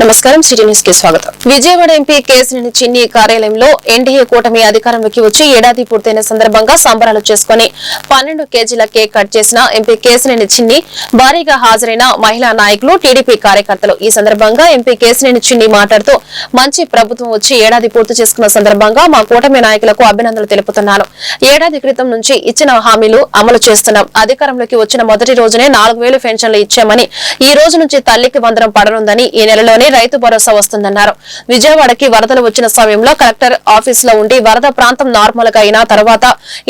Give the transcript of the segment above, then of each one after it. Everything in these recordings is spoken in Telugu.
నమస్కారం సిటీ న్యూస్కి స్వాగతం. విజయవాడ ఎంపీ కేసినేని చిన్ని కార్యాలయంలో ఎన్డీఏ కూటమి అధికారంలోకి వచ్చి ఏడాది పూర్తయిన సందర్భంగా సంబరాలు చేసుకుని పన్నెండు కేజీల కేక్ కట్ చేసిన ఎంపీ కేసినేని చిన్ని భారీగా హాజరైన మహిళా నాయకులు టీడీపీ కార్యకర్తలు ఈ సందర్భంగా ఎంపీ కేసినేని చిన్ని మాట్లాడుతూ మంచి ప్రభుత్వం వచ్చి ఏడాది పూర్తి చేసుకున్న సందర్భంగా మా కూటమి నాయకులకు అభినందనలు తెలుపుతున్నాను ఏడాది క్రితం నుంచి ఇచ్చిన హామీలు అమలు చేస్తున్నాం. అధికారంలోకి వచ్చిన మొదటి రోజునే నాలుగు వేలు పెన్షన్లు ఇచ్చామని ఈ రోజు నుంచి తల్లికి వందనం పడనుందని ఈ నెలలోనే రైతు భరోసా వస్తుందన్నారు. విజయవాడకి వరదలు వచ్చిన సమయంలో కలెక్టర్ ఆఫీస్లో ఉండి వరద ప్రాంతం నార్మల్గా అయిన తర్వాత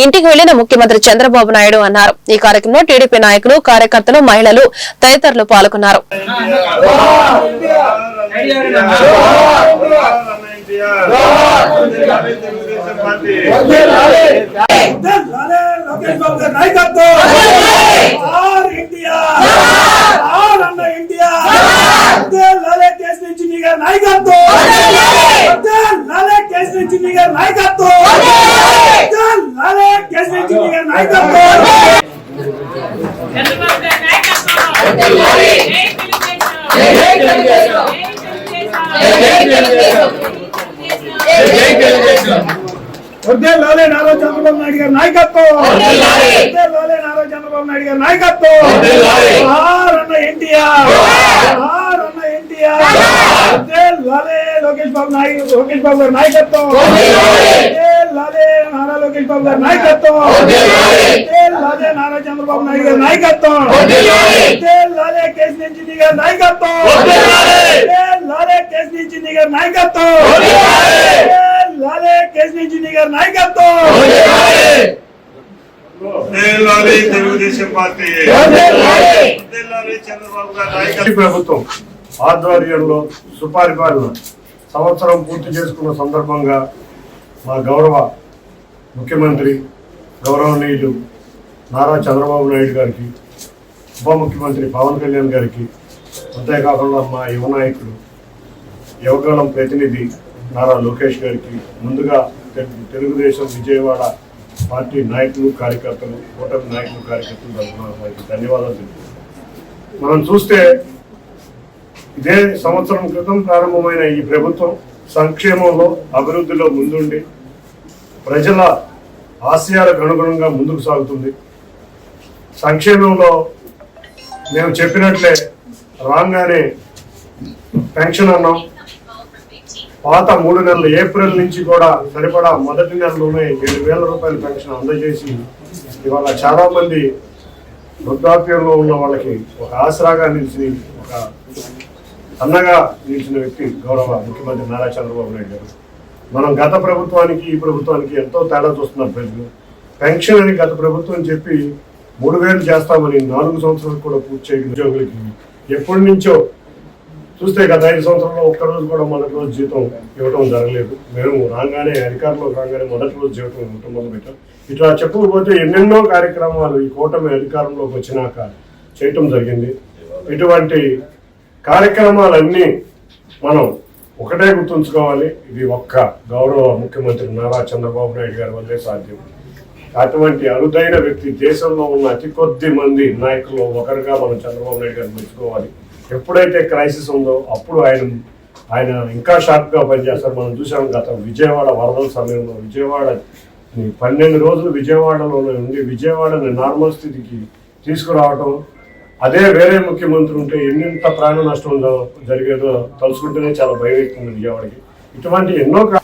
ఇంటికి వెళ్ళిన ముఖ్యమంత్రి చంద్రబాబు నాయుడు అన్నారు. ఈ కార్యక్రమంలో టీడీపీ నాయకులు కార్యకర్తలు మహిళలు తదితరులు పాల్గొన్నారు. నాయకత్వం ఆర్ ఇండియా ఆర్ అన్న ఇండియా అదే లాలే కేసు నుంచి మీ గారి నాయకత్వం! లాలే కేసు నుంచి మీ గారి నాయకత్వం! లాలే కేసు నుంచి మీ గారి నాయకత్వం! వద్దే లాలే నారా చంద్రబాబు నాయుడు గారి నాయకత్వం! వద్దే లాలే నారా చంద్రబాబు నాయుడు గారి నాయకత్వం! ఎన్టీఆర్! ఆర్ అన్న ఎన్టీఆర్ వద్దే లాలే లోకేష్ బాబు నాయుడు లోకేష్ బాబు గారి నాయకత్వం వద్దే లాలే నారా లోకేష్ బాబు గారి నాయకత్వం వద్దే లాలే నారా చంద్రబాబు నాయుడు గారి నాయకత్వం వద్దే లాలే కేసు నుంచి నీ గారి నాయకత్వం వద్దే లాలే కేసు నుంచి నీ గారి నాయకత్వం లాలే కేసు నుంచి నీ గారి నాయకత్వం వదిలాలి తెలుగుదేశం పార్టీ వదిలాలి. వదిలాలి చంద్రబాబు గారి నాయకత్వం ప్రభుత్వం ఆధ్వర్యంలో సుపారిపాలన సంవత్సరం పూర్తి చేసుకున్న సందర్భంగా మా గౌరవ ముఖ్యమంత్రి గౌరవనీయులు నారా చంద్రబాబు నాయుడు గారికి ఉప ముఖ్యమంత్రి పవన్ కళ్యాణ్ గారికి అంతేకాకుండా మా యువ నాయకుడు యువగళం ప్రతినిధి నారా లోకేష్ గారికి ముందుగా తెలుగుదేశం విజయవాడ పార్టీ నాయకులు కార్యకర్తలు ఓటమి నాయకులు కార్యకర్తలు వారికి ధన్యవాదాలు తెలుపుతున్నాం. మనం చూస్తే ఇదే సంవత్సరం క్రితం ప్రారంభమైన ఈ ప్రభుత్వం సంక్షేమంలో అభివృద్ధిలో ముందుండి ప్రజల ఆశయాలకు అనుగుణంగా ముందుకు సాగుతుంది. సంక్షేమంలో మేము చెప్పినట్లే రాగానే పెన్షన్ అన్నాం. పాత మూడు నెలలు ఏప్రిల్ నుంచి కూడా సరిపడా మొదటి నెలలోనే ఏడు వేల రూపాయల పెన్షన్ అందజేసి ఇవాళ చాలామంది వృద్ధాప్యంలో ఉన్న వాళ్ళకి ఒక ఆసరాగా నిలిచి ఒక అన్నగా నిలిచిన వ్యక్తి గౌరవ ముఖ్యమంత్రి నారా చంద్రబాబు నాయుడు గారు. మనం గత ప్రభుత్వానికి ఈ ప్రభుత్వానికి ఎంతో తేడా చూస్తున్నారు ప్రజలు. పెన్షన్ అని గత ప్రభుత్వం చెప్పి మూడు వేలు చేస్తామని నాలుగు సంవత్సరాలు కూడా పూర్తి చేయని ఉద్యోగులకి ఎప్పటి నుంచో చూస్తే గత ఐదు సంవత్సరాల్లో ఒక్క రోజు కూడా మొదటి రోజు జీతం ఇవ్వడం జరగలేదు. మేము రాగానే అధికారంలోకి రాగానే మొదటి రోజు జీతం ఇవ్వటం మొదలు పెట్టాం ఇట్లా చెప్పకపోతే ఎన్నెన్నో కార్యక్రమాలు ఈ కూటమి అధికారంలోకి వచ్చినాక చేయటం జరిగింది. ఇటువంటి కార్యక్రమాలన్నీ మనం ఒకటే గుర్తుంచుకోవాలి. ఇది ఒక్క గౌరవ ముఖ్యమంత్రి నారా చంద్రబాబు నాయుడు గారి వల్లే సాధ్యం. అటువంటి అరుదైన వ్యక్తి దేశంలో ఉన్న అతి కొద్ది మంది నాయకుల్లో ఒకరుగా మనం చంద్రబాబు నాయుడు గారిని మెచ్చుకోవాలి. ఎప్పుడైతే క్రైసిస్ ఉందో అప్పుడు ఆయన ఆయన ఇంకా షార్ప్గా పనిచేస్తారు. మనం చూసాం గత విజయవాడ వరదల సమయంలో విజయవాడ పన్నెండు రోజులు విజయవాడలోనే ఉండి విజయవాడని నార్మల్ స్థితికి తీసుకురావటం అదే వేరే ముఖ్యమంత్రి ఉంటే ఎన్నింత ప్రాణ నష్టం ఉందో జరిగేదో తలుచుకుంటేనే చాలా భయం ఎక్కుతుంది విజయవాడకి. ఇటువంటి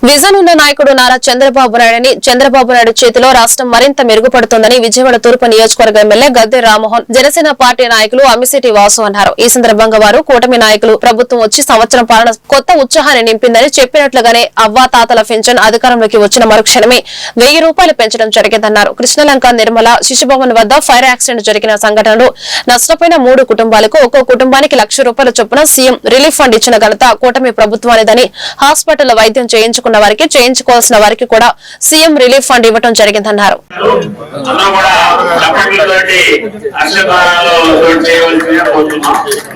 విజన్ ఉన్న నాయకుడు నారా చంద్రబాబు నాయుడని చంద్రబాబు నాయుడు చేతిలో రాష్ట్రం మరింత మెరుగుపడుతుందని విజయవాడ తూర్పు నియోజకవర్గ ఎమ్మెల్యే గద్దె రామ్మోహన్ జనసేన పార్టీ నాయకులు అమిశెట్టి వాసు అన్నారు. ఈ సందర్భంగా వారు కూటమి నాయకులు ప్రభుత్వం వచ్చి సంవత్సరం పాలన కొత్త ఉత్సాహాన్ని నింపిందని చెప్పినట్లుగానే అవ్వా తాతల పెన్షన్ అధికారంలోకి వచ్చిన మరుక్షణమే వెయ్యి రూపాయలు పెంచడం జరిగిందన్నారు. కృష్ణలంక నిర్మల శిశుభవన్ వద్ద ఫైర్ యాక్సిడెంట్ జరిగిన సంఘటనలో నష్టపోయిన మూడు కుటుంబాలకు ఒక్కో కుటుంబానికి లక్ష రూపాయల చొప్పున సీఎం రిలీఫ్ ఫండ్ ఇచ్చిన ఘనత కూటమి ప్రభుత్వానిదని హాస్పిటల్ వైద్యం చేయించుకున్న వారికి చేయించుకోవాల్సిన వారికి కూడా సీఎం రిలీఫ్ ఫండ్ ఇవ్వడం జరిగిందన్నారు. కూడా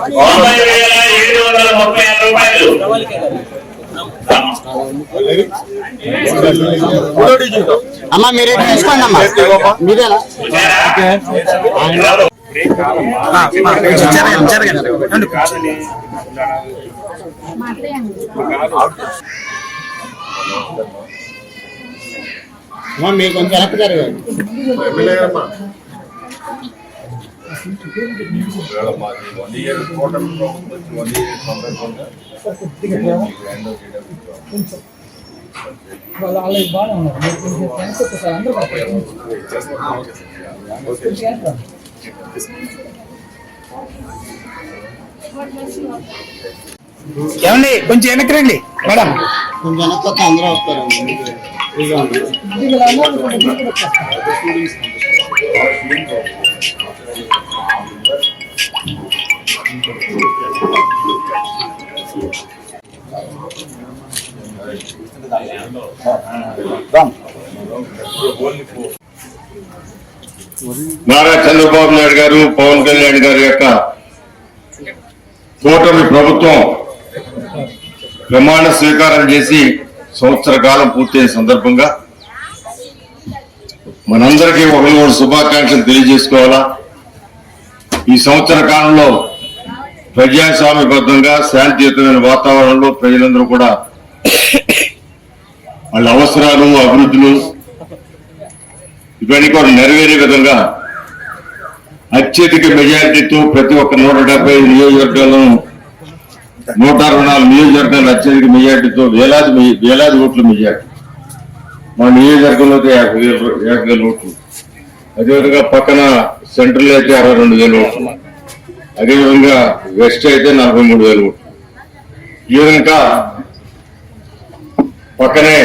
తొంభై వేల ఏడు వందల ముప్పై ఆరు రూపాయలు అమ్మా మీరే తీసుకోండి అమ్మా. మీరేలా అమ్మా మీరు కొంచెం వెనక్కి జరగండి ఎమ్మెల్యే ఇవాళ మాది వన్ ఇయర్ కూటమి ప్రభుత్వం వచ్చి వన్ ఇయర్ సందర్భంగా ఏమండి కొంచెం వెనక్కి రండి మేడం. కొంచెం వెనక్కి వస్తే అందరూ వస్తారు నారా చంద్రబాబు నాయుడు గారు పవన్ కళ్యాణ్ గారి యొక్క కూటమి ప్రభుత్వం ప్రమాణ స్వీకారం చేసి సంవత్సర కాలం పూర్తయిన సందర్భంగా మనందరికీ ఒకరి శుభాకాంక్షలు తెలియజేసుకోవాలా? ఈ సంవత్సర కాలంలో ప్రజాస్వామ్యబద్ధంగా శాంతియుతమైన వాతావరణంలో ప్రజలందరూ కూడా వాళ్ళ అవసరాలు అభివృద్ధులు ఇవన్నీ కూడా నెరవేరే విధంగా అత్యధిక మెజారిటీతో ప్రతి ఒక్క నూట డెబ్బై నియోజకవర్గాలను నూట అరవై నాలుగు నియోజకవర్గాలు అత్యధిక మెజారిటీతో వేలాది వేలాది ఓట్ల మెజారిటీ. మా నియోజకవర్గంలో అయితే యాభై వేల యాభై వేల ఓట్లు. అదేవిధంగా పక్కన సెంట్రల్ అయితే అరవై రెండు వేల ఓట్లు. అదేవిధంగా వెస్ట్ అయితే నలభై మూడు వేలు ఓట్లు ఈ విధంగా పక్కనే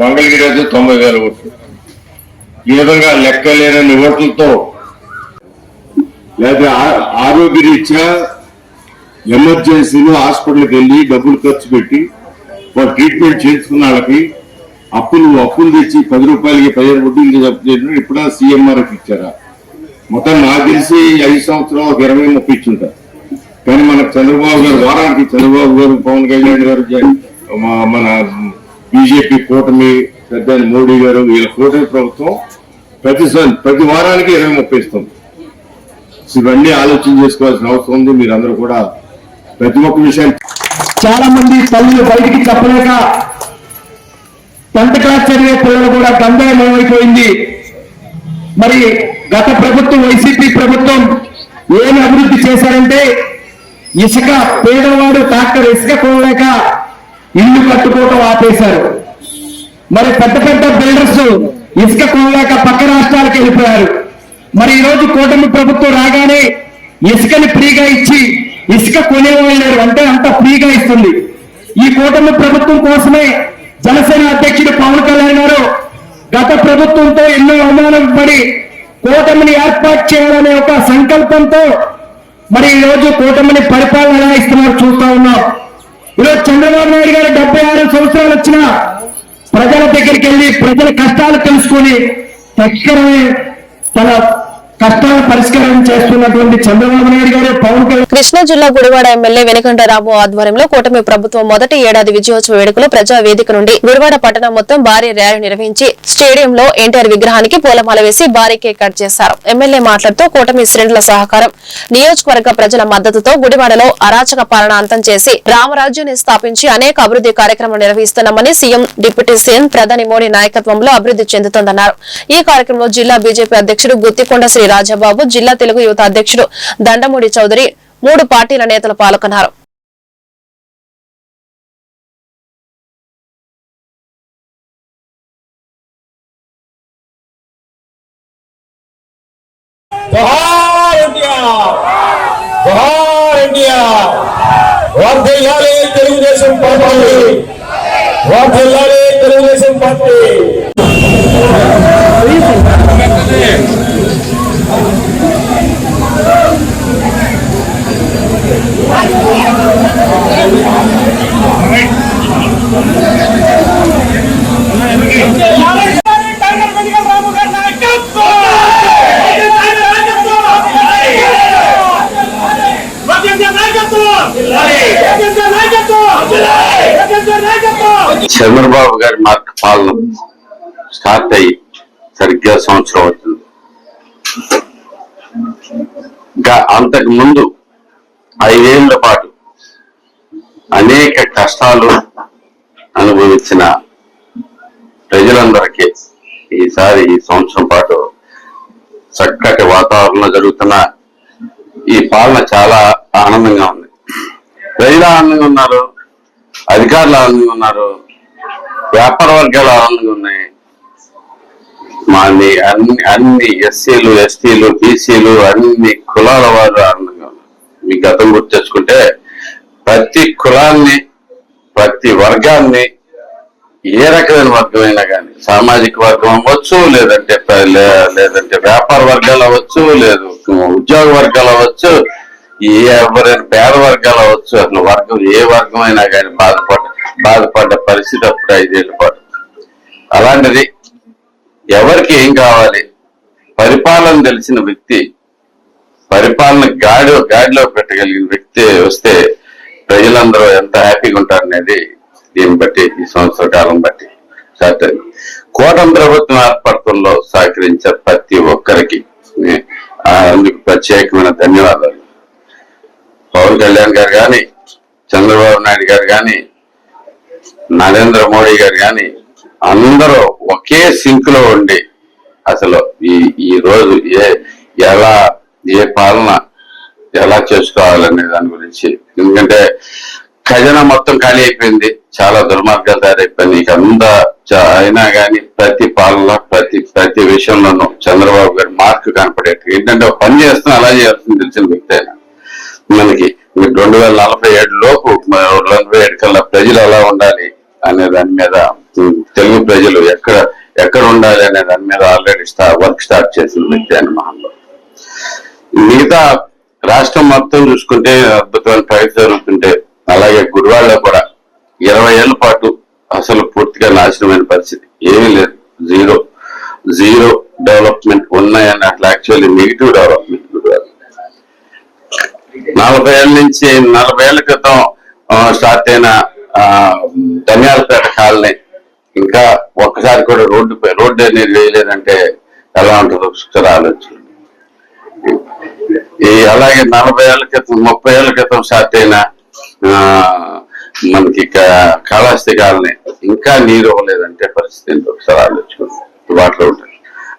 మంగళగిరి అయితే తొంభై వేల ఓట్లు ఈ విధంగా లెక్కలేనన్ని ఓట్లతో లేదా ఆ- ఆరోగ్య రీత్యా ఎమర్జెన్సీలో హాస్పిటల్కి వెళ్ళి డబ్బులు ఖర్చు పెట్టి వాళ్ళు ట్రీట్మెంట్ చేయించుకున్న వాళ్ళకి అప్పులు అప్పులు తెచ్చి పది రూపాయలకి పదిహేను వడ్డీలు జప్తు చేసినప్పుడు ఇప్పుడు సీఎంఆర్ఎఫ్ ఇచ్చారా? మొత్తం నాకు తెలిసి ఐదు సంవత్సరాలు ఒక ఇరవై ముప్పై ఇచ్చుంటారు కానీ మన చంద్రబాబు గారు వారానికి చంద్రబాబు గారు పవన్ కళ్యాణ్ గారు మన బీజేపీ కూటమి పెద్ద మోడీ గారు వీళ్ళ కూటమి ప్రభుత్వం ప్రతి ప్రతి వారానికి ఇరవై ముప్పై ఇస్తుంది ఇవన్నీ ఆలోచన చేసుకోవాల్సిన అవసరం ఉంది. మీరందరూ కూడా ప్రతి ఒక్క విషయాన్ని చాలా మంది తల్లి బయటికి చెప్పలేక టెన్త్ క్లాస్ చదివే పిల్లలు కూడా గందరమయమైపోయింది మరి గత ప్రభుత్వం వైసీపీ ప్రభుత్వం ఏమి అభివృద్ధి చేశారంటే ఇసుక పేదవాడు ట్రాక్టర్ ఇసుక పోలేక ఇల్లు కట్టుకోవటం ఆపేశారు. మరి పెద్ద పెద్ద బిల్డర్స్ ఇసుక కొనలేక పక్క రాష్ట్రాలకు వెళ్ళిపోయారు. మరి ఈ రోజు కూటమి ప్రభుత్వం రాగానే ఇసుకని ఫ్రీగా ఇచ్చి ఇసుక కొనేవాళ్ళు లేరు అంటే అంత ఫ్రీగా ఇస్తుంది. ఈ కూటమి ప్రభుత్వం కోసమే జనసేన అధ్యక్షుడు పవన్ కళ్యాణ్ గారు గత ప్రభుత్వంతో ఎన్నో అవమానం పడి కూటమిని ఏర్పాటు చేయాలనే ఒక సంకల్పంతో మరి ఈ రోజు కూటమిని పరిపాలన ఎలా ఇస్తున్నారు చూస్తా ఉన్నాం. ఈరోజు చంద్రబాబు నాయుడు గారు డెబ్బై ఆరు సంవత్సరాలు వచ్చిన ప్రజల దగ్గరికి వెళ్ళి ప్రజల కష్టాలు తెలుసుకొని తక్షణమే తన కష్టాల పరిష్కారం చేస్తున్నటువంటి చంద్రబాబు నాయుడు గారు పవన్ కళ్యాణ్ కృష్ణా జిల్లా గుడివాడ ఎమ్మెల్యే వెనుకంఠరాము ఆధ్వర్యంలో కూటమి ప్రభుత్వం మొదటి ఏడాది విజయోత్సవ వేడుకలు ప్రజా వేదిక నుండి గుడివాడ పట్టణం మొత్తం భారీ ర్యాలీ నిర్వహించి స్టేడియంలో ఎన్టీఆర్ విగ్రహానికి పూలమాల వేసి భారీ కేక్ కట్ చేశారు. ఎమ్మెల్యే మాట్లాడుతూ కూటమి శ్రేణుల సహకారం నియోజకవర్గ ప్రజల మద్దతుతో గుడివాడలో అరాచక పాలన అంతం చేసి రామరాజ్యాన్ని స్థాపించి అనేక అభివృద్ధి కార్యక్రమాలు నిర్వహిస్తున్నామని సీఎం డిప్యూటీ సీఎం ప్రధాని మోడీ నాయకత్వంలో అభివృద్ధి చెందుతోందన్నారు. ఈ కార్యక్రమంలో జిల్లా బీజేపీ అధ్యక్షుడు గుత్తికొండ శ్రీ రాజాబాబు జిల్లా తెలుగు యువత అధ్యక్షుడు దండమూడి చౌదరి మూడు పార్టీల నేతలు పాల్గొన్నారు తెలుగుదేశం పార్టీ! వర్ధిల్లాలి తెలుగుదేశం పార్టీ! చంద్రబాబు గారి మార్క్ పాలన స్టార్ట్ అయ్యి సరిగ్గా సంవత్సరం అవుతుంది. ఇంకా అంతకు ముందు ఐదేళ్ళ పాటు అనేక కష్టాలు అనుభవించిన ప్రజలందరికీ ఈసారి ఈ సంవత్సరం పాటు చక్కటి వాతావరణంలో జరుగుతున్న ఈ పాలన చాలా ఆనందంగా ఉంది. ప్రజలు ఆనందంగా ఉన్నారు అధికారులు ఆనందంగా ఉన్నారు వ్యాపార వర్గాలు ఆనందంగా ఉన్నాయి. మాది అన్ని అన్ని ఎస్సీలు ఎస్టీలు బీసీలు అన్ని కులాల వారు ఆనందంగా ఉన్నారు. మీ గతం గుర్తు తెచ్చుకుంటే ప్రతి కులాన్ని ప్రతి వర్గాన్ని ఏ రకమైన వర్గమైనా కానీ సామాజిక వర్గం అవ్వచ్చు లేదంటే లేదంటే వ్యాపార వర్గాలు అవ్వచ్చు లేదు ఉద్యోగ వర్గాలు అవ్వచ్చు ఏ ఎవరైనా పేద వర్గాలు అవ్వచ్చు అసలు వర్గం ఏ వర్గం అయినా కానీ బాధపడ బాధపడ్డ పరిస్థితి అప్పుడు ఐదేళ్ళ పాటు. అలాంటిది ఎవరికి ఏం కావాలి? పరిపాలన తెలిసిన వ్యక్తి పరిపాలన గాడి గాడిలో పెట్టగలిగిన వ్యక్తి వస్తే ప్రజలందరూ ఎంత హ్యాపీగా ఉంటారనేది దీన్ని బట్టి ఈ సంవత్సర కాలం బట్టి సాధ్యం. కూటమి ప్రభుత్వం ఏర్పడటంలో సహకరించే ప్రతి ఒక్కరికి అందుకు ప్రత్యేకమైన ధన్యవాదాలు. పవన్ కళ్యాణ్ గారు కానీ చంద్రబాబు నాయుడు గారు కానీ నరేంద్ర మోడీ గారు కానీ అందరూ ఒకే సింక్లో ఉండి అసలు ఈ ఈ రోజు ఏ ఎలా ఏ పాలన ఎలా చేసుకోవాలనే దాని గురించి. ఎందుకంటే ఖజానా మొత్తం ఖాళీ అయిపోయింది. చాలా దుర్మార్గాలు తయారైపోయింది. ఇక అంత చ- అయినా కానీ ప్రతి పాలన ప్రతి ప్రతి విషయంలోనూ చంద్రబాబు గారి మార్క్ కనపడేట్టు. ఏంటంటే పని చేస్తున్నా అలా చేయాల్సింది తెలిసిన వ్యక్తి మనకి రెండు వేల నలభై ఏడు లోపు మ- నలభై ఏడు కల్లా ప్రజలు ఎలా ఉండాలి అనే దాని మీద తెలుగు ప్రజలు ఎక్కడ ఎక్కడ ఉండాలి అనే దాని మీద ఆల్రెడీ స్టా వర్క్ స్టార్ట్ చేసిన వ్యక్తి అని మహంలో మిగతా రాష్ట్రం మొత్తం చూసుకుంటే అద్భుతమైన ప్రగతి జరుగుతుంటే అలాగే గుడివాడలో కూడా ఇరవై ఏళ్ళ పాటు అసలు పూర్తిగా నాశనమైన పరిస్థితి. ఏమీ లేదు. జీరో జీరో డెవలప్మెంట్ ఉన్నాయని అట్లా యాక్చువల్లీ నెగిటివ్ డెవలప్మెంట్ గుడివాడ. నలభై ఏళ్ళ నుంచి నలభై ఏళ్ళ క్రితం స్టార్ట్ అయిన ఆ, ధనియాలపేట కాలనీ ఇంకా ఒక్కసారి కూడా రోడ్డు రోడ్డు అనేది వేయలేదంటే ఎలా ఉంటుందో ఒకసారి ఆలోచన ఈ అలాగే నలభై ఏళ్ళ క్రితం ముప్పై ఏళ్ళ క్రితం స్టార్ట్ అయిన ఆ, మనకి క- కాళహస్తి కాలనీ ఇంకా నీరు ఇవ్వలేదంటే పరిస్థితి ఒకసారి ఆలోచించుకోండి. వాటిలో ఉంటాయి.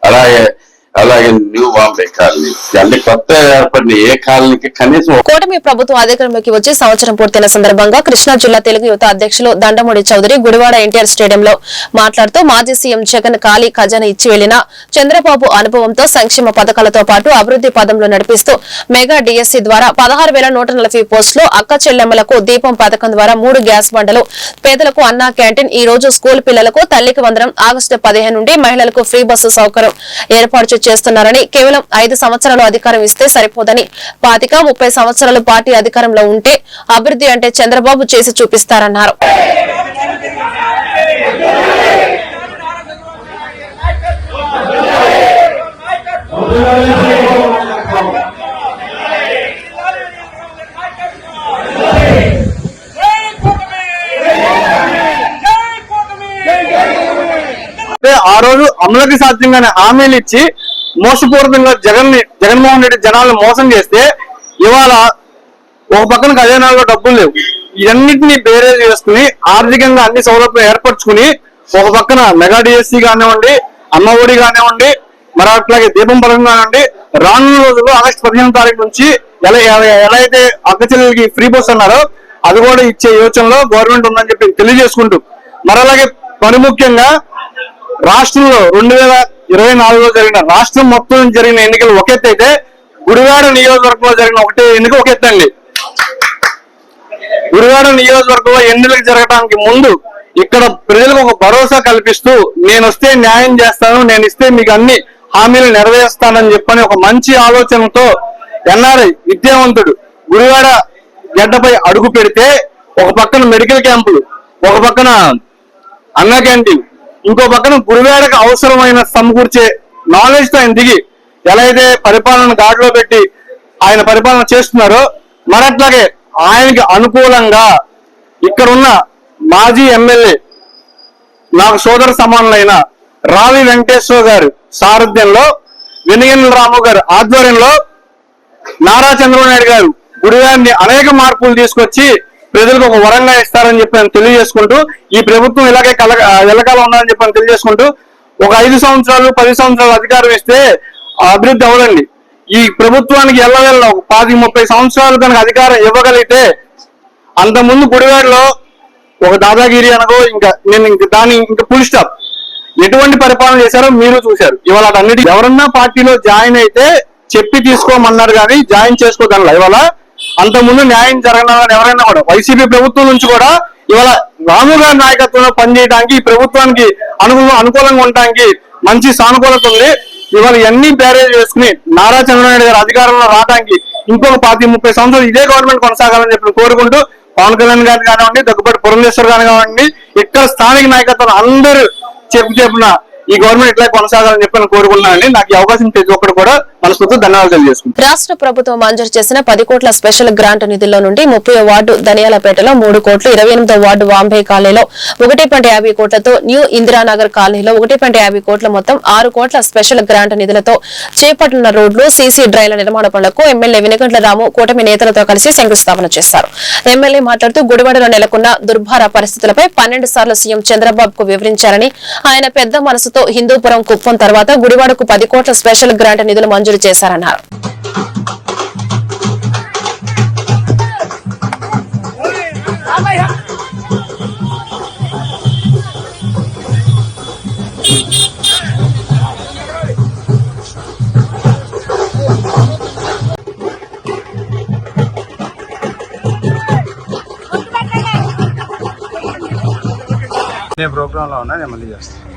అలాగే అలాగే న్యూ బాంబే కాలనీ. అన్ని కొత్త ఏర్పడిన ఏ కాలనీకి కనీసం కూటమి ప్రభుత్వం అధికారంలోకి వచ్చి సంవత్సరం పూర్తయిన సందర్భంగా కృష్ణా జిల్లా తెలుగు యువత అధ్యక్షులు దండమూడి చౌదరి గుడివాడ ఎన్టీఆర్ స్టేడియంలో మాట్లాడుతూ మాజీ సీఎం జగన్ ఖాళీ ఖజానా ఇచ్చి వెళ్ళిన చంద్రబాబు అనుభవంతో సంక్షేమ పథకాలతో పాటు అభివృద్ధి పదంలో నడిపిస్తూ మెగా డిఎస్సీ ద్వారా పదహారు వేల నూట నలభై పోస్టులు అక్క చెల్లెమ్మలకు దీపం పథకం ద్వారా మూడు గ్యాస్ బండలు పేదలకు అన్నా క్యాంటీన్ ఈ రోజు స్కూల్ పిల్లలకు తల్లికి వందనం ఆగస్టు పదిహేను నుండి మహిళలకు ఫ్రీ బస్సు సౌకర్యం. ఏర్పాటు చేస్తున్నారని కేవలం ఐదు సంవత్సరాలు అధికారం ఇస్తే సరిపోదని పాతిక ముప్పై సంవత్సరాలు పార్టీ అధికారంలో ఉంటే అభివృద్ధి అంటే చంద్రబాబు చేసి చూపిస్తారన్నారు. ఆ రోజు అమలకి సాధ్యంగానే హామీలు ఇచ్చి మోసపూరితంగా జగన్ని జగన్మోహన్ రెడ్డి జనాలను మోసం చేస్తే ఇవాళ ఒక పక్కన ఖజానాలో డబ్బులు లేవు. ఇవన్నిటిని బేరే చేసుకుని ఆర్థికంగా అన్ని సౌలభ్యం ఏర్పరచుకుని ఒక పక్కన మెగా డిఎస్సీ కానివ్వండి అమ్మ ఒడి కానివ్వండి మరి అట్లాగే దీపం పథకం కానివ్వండి రానున్న రోజుల్లో ఆగస్టు పదిహేను తారీఖు నుంచి ఎలా ఎలా అయితే అక్కచెల్లెలకి ఫ్రీ బస్ అన్నారో అది కూడా ఇచ్చే యోచనలో గవర్నమెంట్ ఉందని చెప్పి తెలియజేసుకుంటూ మరి అలాగే మరి ముఖ్యంగా రాష్ట్రంలో రెండు వేల ఇరవై నాలుగులో జరిగిన రాష్ట్రం మొత్తం జరిగిన ఎన్నికలు ఒక ఎత్తు అయితే గుడివాడ నియోజకవర్గంలో జరిగిన ఒకటే ఎన్నిక ఒక ఎత్తు అండి. గుడివాడ నియోజకవర్గంలో ఎన్నికలు జరగడానికి ముందు ఇక్కడ ప్రజలకు ఒక భరోసా కల్పిస్తూ నేను వస్తే న్యాయం చేస్తాను నేను ఇస్తే మీకు అన్ని హామీలు నెరవేరుస్తానని చెప్పని ఒక మంచి ఆలోచనతో ఎన్ఆర్ఐ విద్యావంతుడు గుడివాడ గడ్డపై అడుగు పెడితే ఒక పక్కన మెడికల్ క్యాంపులు ఒక పక్కన అన్న క్యాంటీన్ ఇంకో పక్కన గురువేడకు అవసరమైన సమకూర్చే నాలెడ్జ్తో ఆయన దిగి ఎలా అయితే పరిపాలన గాడిలో పెట్టి ఆయన పరిపాలన చేస్తున్నారో మరి అట్లాగే ఆయనకి అనుకూలంగా ఇక్కడున్న మాజీ ఎమ్మెల్యే నాకు సోదర సమానులైన రావి వెంకటేశ్వర గారు సారథ్యంలో వెనుగండ్ల రాము గారు ఆధ్వర్యంలో నారా చంద్రబాబు నాయుడు గారు గుడివారిని అనేక మార్పులు తీసుకొచ్చి ప్రజలకు ఒక వరంగా ఇస్తారని చెప్పి నేను తెలియజేసుకుంటూ ఈ ప్రభుత్వం ఇలాగే కల ఎల్లకాలం ఉండాలని చెప్పి తెలియజేసుకుంటూ ఒక ఐదు సంవత్సరాలు పది సంవత్సరాలు అధికారం ఇస్తే అభివృద్ధి అవ్వదండి. ఈ ప్రభుత్వానికి ఎల్లవెళ్ళ ఒక పాతి ముప్పై సంవత్సరాలు కనుక అధికారం ఇవ్వగలిగితే అంతకుముందు గుడివాడలో ఒక దాదాగిరి అనగో ఇంకా నేను ఇంక దాని ఇంకా ఫుల్ స్టాప్ ఎటువంటి పరిపాలన చేశారో మీరు చూశారు. ఇవాళ అన్నిటి ఎవరన్నా పార్టీలో జాయిన్ అయితే చెప్పి తీసుకోమన్నారు కానీ జాయిన్ చేసుకోగలరా ఇవాళ అంతకుముందు న్యాయం జరగనాలని ఎవరైనా కూడా వైసీపీ ప్రభుత్వం నుంచి కూడా ఇవాళ రాము గారి నాయకత్వంలో పనిచేయడానికి ఈ ప్రభుత్వానికి అనుకూల అనుకూలంగా ఉండడానికి మంచి సానుకూలత ఉంది. ఇవాళ ఇవన్నీ బ్యారేజ్ చేసుకుని నారా చంద్రబాబు నాయుడు గారు అధికారంలో రావడానికి ఇంకొక పాతి ముప్పై సంవత్సరాలు ఇదే గవర్నమెంట్ కొనసాగాలని చెప్పి కోరుకుంటూ పవన్ కళ్యాణ్ గారిని కానివ్వండి దగ్గుబాటి పురంధేశ్వర్ గారిని కానివ్వండి ఇక్కడ స్థానిక నాయకత్వం అందరూ చెప్పు చెప్పిన ఈ గవర్నమెంట్ ఇట్లా కొనసాగాలని చెప్పి నేను కోరుకున్నానండి నాకు ఈ అవకాశం ప్రతి ఒక్కరు కూడా మనస్ఫూర్తి ధన్యవాదాలు తెలియజేసుకుంటాను రాష్ట్ర ప్రభుత్వం మంజూరు చేసిన పది కోట్ల స్పెషల్ గ్రాంట్ నిధుల్లో నుండి ముప్పై వార్డు ధనియాలపేటలో మూడు కోట్లు ఇరవై ఎనిమిదో వార్డు వాంబే కాలనీలో ఒకటి పాయింట్ యాభై కోట్లతో న్యూ ఇందిరానగర్ కాలనీలో ఒకటి పాయింట్ యాభై కోట్ల మొత్తం ఆరు కోట్ల స్పెషల్ గ్రాంట్ నిధులతో చేపట్టిన రోడ్లు సీసీ డ్రైల నిర్మాణ పనులకు ఎమ్మెల్యే వెనుగంట్ల రాము కూటమి నేతలతో కలిసి శంకుస్థాపన చేశారు. ఎమ్మెల్యే మాట్లాడుతూ గుడివాడలో నెలకొన్న దుర్భార పరిస్థితులపై పన్నెండు సార్లు సీఎం చంద్రబాబుకు వివరించారని ఆయన పెద్ద మనసుతో హిందూపురం కుప్పం తర్వాత గుడివాడకు పది కోట్ల స్పెషల్ గ్రాంట్ నిధులు మంజూరు చేశారన్నారు. నేను ప్రోగ్రాంలో ఉన్నా నేను మళ్ళీ చేస్తాను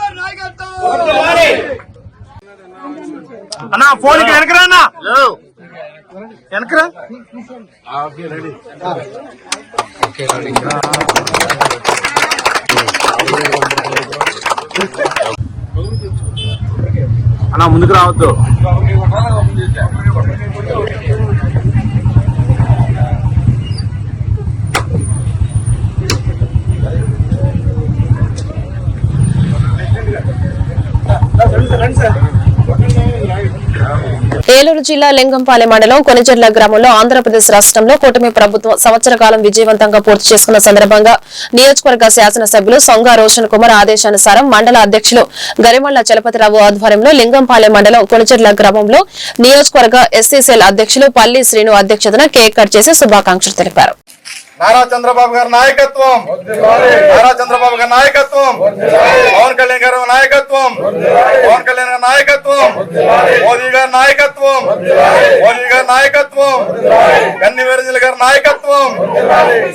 అన్నా ఫోన్ ఇక్కడ వెనకరా అన్నా? వెనకరా? అన్నా ముందుకు రావద్దు. ఏలూరు జిల్లా లింగంపాలెం మండలం కొనిచెర్ల గ్రామంలో ఆంధ్రప్రదేశ్ రాష్ట్రంలో కూటమి ప్రభుత్వం సంవత్సర కాలం విజయవంతంగా పూర్తి చేసుకున్న సందర్భంగా నియోజకవర్గ శాసనసభ్యులు సొంగ రోషన్ కుమార్ ఆదేశానుసారం మండల అధ్యక్షులు గరిమళ్ళ చలపతిరావు ఆధ్వర్యంలో లింగంపాలెం మండలం కొనిచెర్ల గ్రామంలో నియోజకవర్గ ఎస్సీసీఎల్ అధ్యక్షులు పల్లి శ్రీను అధ్యక్షతన కేక్ కట్ చేసి శుభాకాంక్షలు తెలిపారు. నారా చంద్రబాబు గారి నాయకత్వం నారా చంద్రబాబు గారి నాయకత్వం పవన్ కళ్యాణ్ గారి నాయకత్వం పవన్ కళ్యాణ్ గారి నాయకత్వం మోదీ గారి నాయకత్వం మోదీ గారి నాయకత్వం గన్ని వీరజుల గారి నాయకత్వం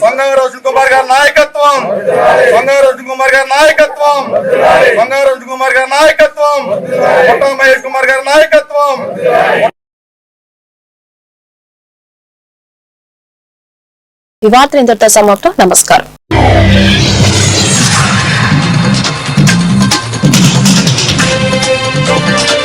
సొంగ రోషన్ కుమార్ గారి నాయకత్వం సొంగ రోషన్ కుమార్ గారి నాయకత్వం సొంగ రోషన్ కుమార్ గారి నాయకత్వం పుట్ట మహేష్ కుమార్ గారి నాయకత్వం ఈ వార్త ఇంతటితో సమాప్తం నమస్కారం. Thank